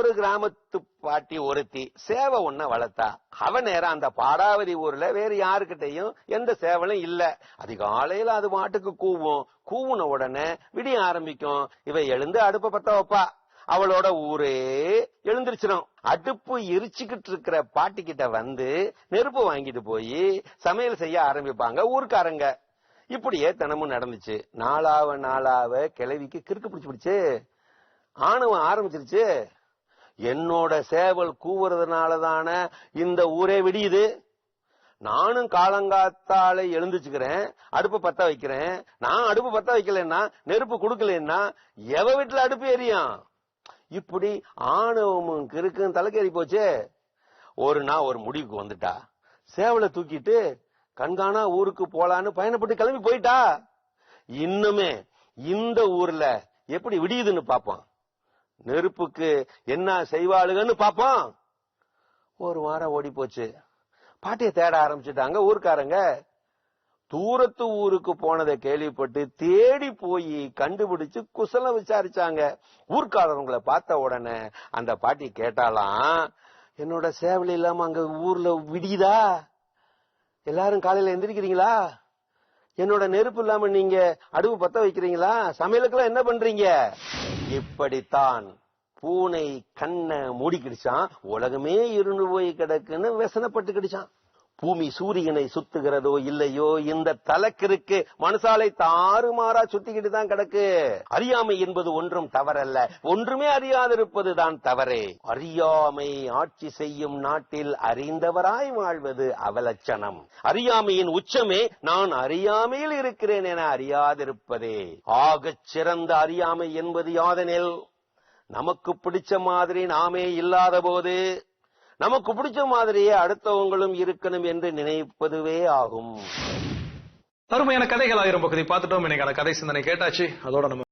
ஒரு கிராமத்து பாட்டி ஒருத்தி சேவை ஒன்ன வளர்த்தா அவ நேரம் அந்த பாடாவதி ஊர்ல வேற யாருக்கிட்டையும் எந்த சேவலும் இல்ல. அதிகாலையில அது மாட்டுக்கு கூவும். கூவுன உடனே விடிய ஆரம்பிக்கும். இவ எழுந்து அடுப்ப பத்த வைப்பா. அவளோட ஊரே எழுந்திருச்சிடும் அடுப்பு எரிச்சுக்கிட்டு இருக்கிற பாட்டி கிட்ட வந்து நெருப்பு வாங்கிட்டு போய் சமையல் செய்ய ஆரம்பிப்பாங்க ஊருக்காரங்க. இப்படியே தினமும் நடந்துச்சு. நாளாவ நாளாவ கிளவிக்கு கிறுக்கு பிடிச்சு பிடிச்சு. ஆணவம் ஆரம்பிச்சிருச்சு. என்னோட சேவல் கூவுறதுனால தானே இந்த ஊரே விடியுது? நானும் காலங்காத்தால எழுந்துச்சுக்கிறேன் அடுப்பு பத்த வைக்கிறேன். நான் அடுப்பு பத்த வைக்கலன்னா நெருப்பு கொடுக்கலன்னா எவ வீட்டுல அடுப்பு எரியும்? இப்படி ஆணவமும் கிறுக்கும் தலைக்கேறி போச்சே. ஒரு நாள் ஒரு முடிவுக்கு வந்துட்டா. சேவலை தூக்கிட்டு கண்காணா ஊருக்கு போலான்னு பயணப்பட்டு கிளம்பி போயிட்டா. இன்னுமே இந்த ஊர்ல எப்படி விடியுதுன்னு பாப்போம் நெருப்புக்கு என்ன செய்வாளுகன்னு பாப்போம் ஒரு வாரம் ஓடி போச்சு. பாட்டியை தேட ஆரம்பிச்சுட்டாங்க ஊருக்காரங்க. தூரத்து ஊருக்கு போனதை கேள்விப்பட்டு தேடி போய் கண்டுபிடிச்சு குசலம் விசாரிச்சாங்க. ஊர்க்காரங்களை பார்த்த உடனே அந்த பாட்டி கேட்டாலாம் என்னோட சேவல் இல்லாம அங்க ஊர்ல விடியுதா? எல்லாரும் காலையில எந்திரிக்கிறீங்களா? என்னோட நெருப்பு இல்லாம நீங்க அடுப்பு பத்த வைக்கிறீங்களா? சமையலுக்கெல்லாம் என்ன பண்றீங்க? இப்படித்தான் பூனை கண்ண மூடிக்கிடுச்சான் உலகமே இருந்து போய் கிடக்குன்னு விசனப்பட்டு கிடச்சான் பூமி சூரியனை சுத்துகிறதோ இல்லையோ இந்த தலக்கிற்கு மனுஷாலை தாறுமாறா சுத்திக்கிட்டு தான் கிடக்கு. அறியாமை என்பது ஒன்றும் தவறல்ல. ஒன்றுமே அறியாதிருப்பது தான் தவறே. அறியாமை ஆட்சி செய்யும் நாட்டில் அறிந்தவராய் வாழ்வது அவலட்சணம். அறியாமையின் உச்சமே நான் அறியாமையில் இருக்கிறேன் என அறியாதிருப்பதே. ஆகச் சிறந்த அறியாமை என்பது யாதெனில் நமக்கு பிடிச்ச மாதிரி நாமே இல்லாத போது நமக்கு பிடிச்ச மாதிரியே அடுத்தவங்களும் இருக்கணும் என்று நினைப்பதுவே ஆகும். அருமையான கதைகள் ஆயிரம் பகுதி. பார்த்துட்டோம். இன்னைக்கான கதை சிந்தனை கேட்டாச்சு. அதோட நம்ம